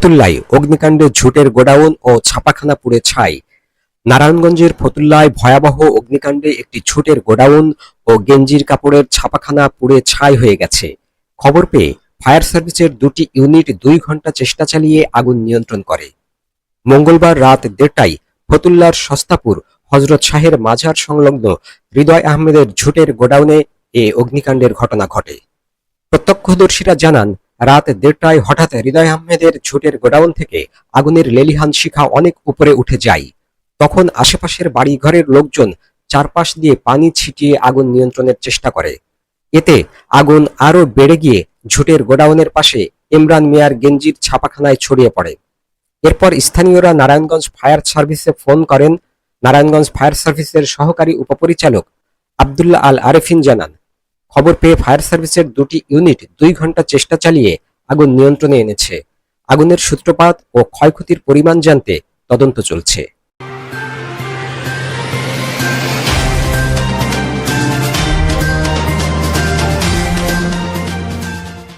ফতুল্লায় অগ্নিকাণ্ডে ঝুটের গোডাউন ও ছাপাখানা পুড়ে ছাই। নারায়ণগঞ্জের ফতুল্লায় ভয়াবহ অগ্নিকাণ্ডে একটি ঝুটের গোডাউন ও গেঞ্জির কাপড়ের ছাপাখানা পুড়ে ছাই হয়ে গেছে। খবর পেয়ে ফায়ার সার্ভিসের দুটি ইউনিট দুই ঘণ্টা চেষ্টা চালিয়ে আগুন নিয়ন্ত্রণ করে। মঙ্গলবার রাত দেড়টায় ফতুল্লার সস্তাপুর হজরত শাহের মাঝার সংলগ্ন হৃদয় আহমেদের ঝুটের গোডাউনে এ অগ্নিকাণ্ডের ঘটনা ঘটে। প্রত্যক্ষদর্শীরা জানান রাত দেড়টায় হঠাৎ হৃদয় আহমেদের ঝুটের গোডাউন থেকে আগুনের লেলিহান শিখা অনেক উপরে উঠে যায়। তখন আশেপাশের বাড়িঘরের লোকজন চারপাশ দিয়ে পানি ছিটিয়ে আগুন নিয়ন্ত্রণের চেষ্টা করে। এতে আগুন আরও বেড়ে গিয়ে ঝুটের গোডাউনের পাশে ইমরান মিয়ার গেঞ্জির ছাপাখানায় ছড়িয়ে পড়ে। এরপর স্থানীয়রা নারায়ণগঞ্জ ফায়ার সার্ভিসে ফোন করেন। নারায়ণগঞ্জ ফায়ার সার্ভিসের সহকারী উপপরিচালক আব্দুল্লাহ আল আরেফিন জানান খবর পেয়ে ফায়ার সার্ভিসের দুটি ইউনিট দুই ঘণ্টা চেষ্টা চালিয়ে আগুন নিয়ন্ত্রণে এনেছে। আগুনের সূত্রপাত ও ক্ষয়ক্ষতির পরিমাণ জানতে তদন্ত চলছে।